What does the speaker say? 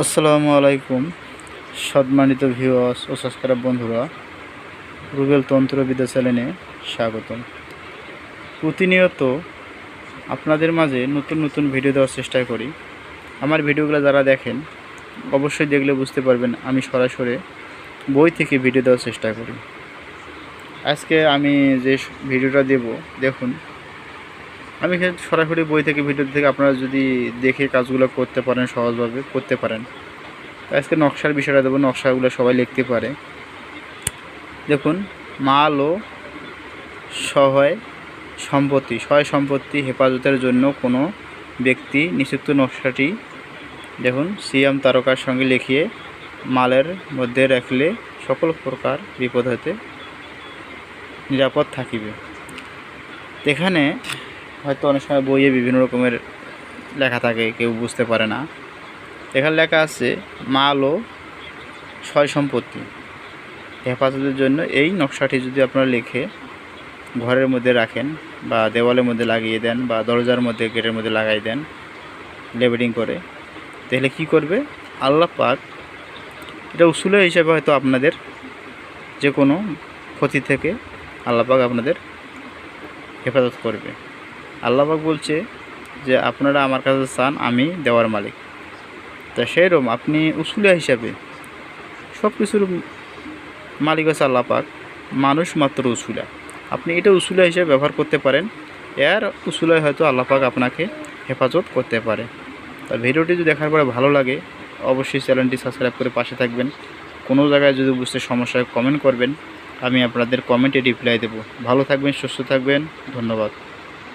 আসসালামু আলাইকুম, সম্মানিত ভিউয়ার্স ও সাবস্ক্রাইব বন্ধুরা রুবেল তন্ত্রবিদ্যা চ্যানেলে স্বাগতম। প্রতিনিয়ত আপনাদের মাঝে নতুন নতুন ভিডিও দেওয়ার চেষ্টা করি। আমার ভিডিওগুলো যারা দেখেন, অবশ্যই দেখলে বুঝতে পারবেন আমি সরাসরি বই থেকে ভিডিও দেওয়ার চেষ্টা করি। আজকে আমি যে ভিডিওটা দেব, দেখুন আমি সরাসরি বই থেকে, ভিডিও থেকে আপনারা যদি দেখে কাজগুলো করতে পারেন, সহজভাবে করতে পারেন। আজকে নকশার বিষয়টা দেবো, নকশাগুলো সবাই লিখতে পারে। দেখুন, মাল ও সহায় সম্পত্তি সহায় সম্পত্তি হেফাজতের জন্য কোনো ব্যক্তি নিষিদ্ধ নকশাটি, দেখুন সিয়াম তারকার সঙ্গে লিখিয়ে মালের মধ্যে রাখলে সকল প্রকার বিপদ হতে নিরাপদ থাকিবে। এখানে হয়তো অনেক সময় বইয়ে বিভিন্ন রকমের লেখা থাকে, কেউ বুঝতে পারে না। এখানে লেখা আছে, মাল ও সয় সম্পত্তি। হেফাজতের জন্য এই নকশাটি যদি আপনারা লিখে ঘরের মধ্যে রাখেন বা দেওয়ালের মধ্যে লাগিয়ে দেন বা দরজার মধ্যে, গেটের মধ্যে লাগাই দেন লেবেলিং করে, তাহলে কি করবে? আল্লাহ পাক এটা উসুলে হিসাবে হয়তো আপনাদের যে কোনো ক্ষতি থেকে আল্লাহ পাক আপনাদের হেফাজত করবে। আল্লাহবাক বলছে যে, আপনারা আমার কাছে চান, আমি দেওয়ার মালিক। তা সেইরকম আপনি উসুলিয়া হিসাবে সব কিছুর মালিক আছে আল্লাহ পাক, মানুষ মাত্র উসুলা আপনি এটা উসুলা হিসেবে ব্যবহার করতে পারেন, এর উসুলায় হয়তো আল্লাহ পাক আপনাকে হেফাজত করতে পারে। তা ভিডিওটি যদি দেখার পরে ভালো লাগে, অবশ্যই চ্যানেলটি সাবস্ক্রাইব করে পাশে থাকবেন। কোনো জায়গায় যদি বুঝতে সমস্যা হয় কমেন্ট করবেন। আমি আপনাদের কমেন্টে রিপ্লাই দেবো। ভালো থাকবেন, সুস্থ থাকবেন, ধন্যবাদ।